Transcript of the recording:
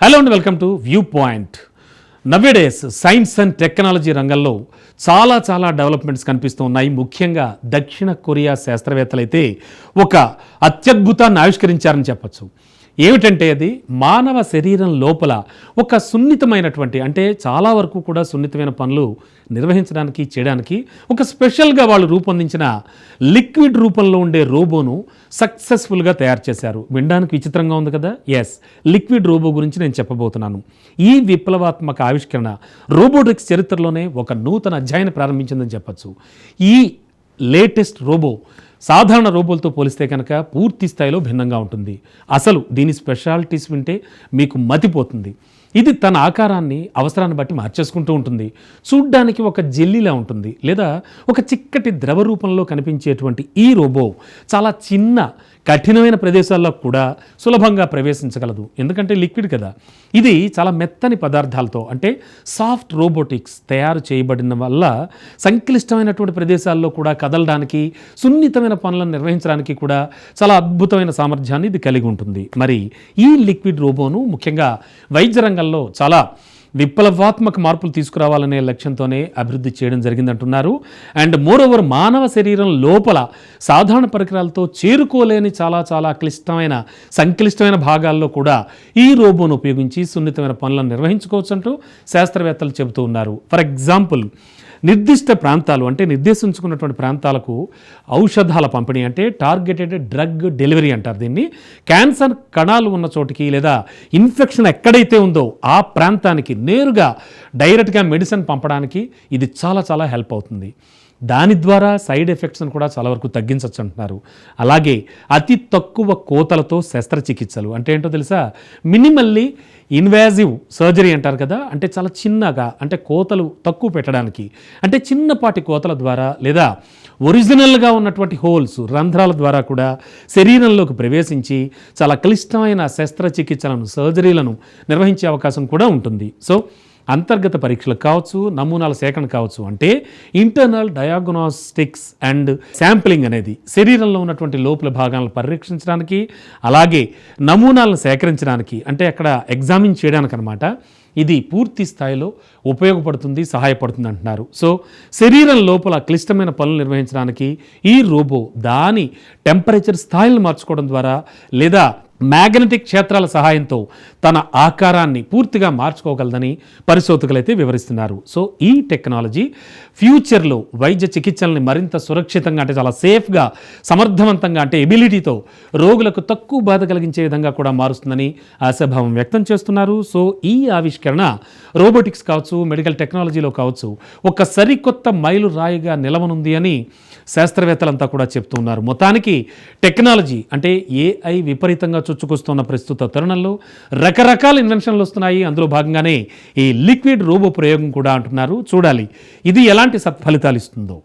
Hello and welcome to view point nowadays science and technology రంగంలో చాలా చాలా developments కనిపిస్తూ ఉన్నాయి ముఖ్యంగా దక్షిణ కొరియా శాస్త్రవేత్తలైతే ఒక అత్యద్భుతాన్ని ఆవిష్కరించారని చెప్పొచ్చు. ఏమిటంటే అది మానవ శరీరం లోపల ఒక సున్నితమైనటువంటి అంటే చాలా వరకు కూడా సున్నితమైన పనులు నిర్వహించడానికి చేయడానికి ఒక స్పెషల్గా వాళ్ళు రూపొందించిన లిక్విడ్ రూపంలో ఉండే రోబోను సక్సెస్ఫుల్గా తయారు చేశారు. వినడానికి విచిత్రంగా ఉంది కదా? ఎస్ లిక్విడ్ రోబో గురించి నేను చెప్పబోతున్నాను. ఈ విప్లవాత్మక ఆవిష్కరణ రోబోటిక్స్ చరిత్రలోనే ఒక నూతన అధ్యాయాన్ని ప్రారంభించిందని చెప్పచ్చు. ఈ లేటెస్ట్ రోబో సాధారణ రోబోలతో పోలిస్తే కనుక పూర్తి స్థాయిలో భిన్నంగా ఉంటుంది. అసలు దీని స్పెషాలిటీస్ వింటే మీకు మతిపోతుంది. ఇది తన ఆకారాన్ని అవసరాన్ని బట్టి మార్చేసుకుంటూ ఉంటుంది. చూడ్డానికి ఒక జెల్లీలా ఉంటుంది. లేదా ఒక చిక్కటి ద్రవ రూపంలో కనిపించేటువంటి ఈ రోబో చాలా చిన్న కఠినమైన ప్రదేశాల్లో కూడా సులభంగా ప్రవేశించగలదు. ఎందుకంటే లిక్విడ్ కదా. ఇది చాలా మెత్తని పదార్థాలతో అంటే సాఫ్ట్ రోబోటిక్స్ తయారు చేయబడిన వల్ల సంక్లిష్టమైనటువంటి ప్రదేశాల్లో కూడా కదలడానికి సున్నితమైన పనులను నిర్వహించడానికి కూడా చాలా అద్భుతమైన సామర్థ్యాన్ని ఇది కలిగి ఉంటుంది. మరి ఈ లిక్విడ్ రోబోను ముఖ్యంగా వైద్య రంగంలో చాలా విప్లవాత్మక మార్పులు తీసుకురావాలనే లక్ష్యంతోనే అభివృద్ధి చేయడం జరిగిందంటున్నారు. అండ్ మోరోవర్ మానవ శరీరం లోపల సాధారణ పరికరాలతో చేరుకోలేని చాలా చాలా క్లిష్టమైన సంక్లిష్టమైన భాగాల్లో కూడా ఈ రోబోను ఉపయోగించి సున్నితమైన పనులను నిర్వహించుకోవచ్చు అంటూ శాస్త్రవేత్తలు చెబుతూ ఉన్నారు. ఫర్ ఎగ్జాంపుల్ నిర్దిష్ట ప్రాంతాలు అంటే నిర్దేశించుకున్నటువంటి ప్రాంతాలకు ఔషధాల పంపిణీ అంటే టార్గెటెడ్ డ్రగ్ డెలివరీ అంటారు దీన్ని. క్యాన్సర్ కణాలు ఉన్న చోటికి లేదా ఇన్ఫెక్షన్ ఎక్కడైతే ఉందో ఆ ప్రాంతానికి నేరుగా డైరెక్ట్గా మెడిసిన్ పంపడానికి ఇది చాలా చాలా హెల్ప్ అవుతుంది. దాని ద్వారా సైడ్ ఎఫెక్ట్స్ను కూడా చాలా వరకు తగ్గించవచ్చు అంటున్నారు అలాగే అతి తక్కువ కోతలతో శస్త్రచికిత్సలు అంటే ఏంటో తెలుసా? మినిమల్లీ ఇన్వాజివ్ సర్జరీ అంటారు కదా అంటే చాలా చిన్నగా అంటే కోతలు తక్కువ పెట్టడానికి అంటే చిన్నపాటి కోతల ద్వారా లేదా ఒరిజినల్గా ఉన్నటువంటి హోల్స్ రంధ్రాల ద్వారా కూడా శరీరంలోకి ప్రవేశించి చాలా క్లిష్టమైన శస్త్రచికిత్సలను సర్జరీలను నిర్వహించే అవకాశం కూడా ఉంటుంది. సో అంతర్గత పరీక్షలు కావచ్చు నమూనాల సేకరణ కావచ్చు అంటే ఇంటర్నల్ డయాగ్నోస్టిక్స్ అండ్ శాంప్లింగ్ అనేది శరీరంలో ఉన్నటువంటి లోపల భాగాలను పరిరక్షించడానికి అలాగే నమూనాలను సేకరించడానికి అంటే అక్కడ ఎగ్జామిన్ చేయడానికి అనమాట ఇది పూర్తి స్థాయిలో ఉపయోగపడుతుంది సహాయపడుతుంది అంటున్నారు. సో శరీరం లోపల క్లిష్టమైన పనులు నిర్వహించడానికి ఈ రోబో దాని టెంపరేచర్ స్థాయిలను మార్చుకోవడం ద్వారా లేదా మ్యాగ్నెటిక్ క్షేత్రాల సహాయంతో తన ఆకారాన్ని పూర్తిగా మార్చుకోగలదని పరిశోధకులు అయితే వివరిస్తున్నారు. సో ఈ టెక్నాలజీ ఫ్యూచర్లో వైద్య చికిత్సల్ని మరింత సురక్షితంగా అంటే చాలా సేఫ్గా సమర్థవంతంగా అంటే ఎబిలిటీతో రోగులకు తక్కువ బాధ కలిగించే విధంగా కూడా మారుస్తుందని ఆశాభావం వ్యక్తం చేస్తున్నారు. సో ఈ ఆవిష్కరణ రోబోటిక్స్ కావచ్చు మెడికల్ టెక్నాలజీలో కావచ్చు ఒక సరికొత్త మైలు రాయిగా నిలవనుంది అని శాస్త్రవేత్తలంతా కూడా చెప్తున్నారు మొత్తానికి టెక్నాలజీ అంటే ఏఐ విపరీతంగా చొచ్చుకొస్తున్న ప్రస్తుత తరుణంలో రకరకాల ఇన్వెన్షన్లు వస్తున్నాయి. అందులో భాగంగానే ఈ లిక్విడ్ రోబో ప్రయోగం కూడా అంటున్నారు. చూడాలి. ఇది ఎలాంటి సత్ఫలితాలు ఇస్తుందో.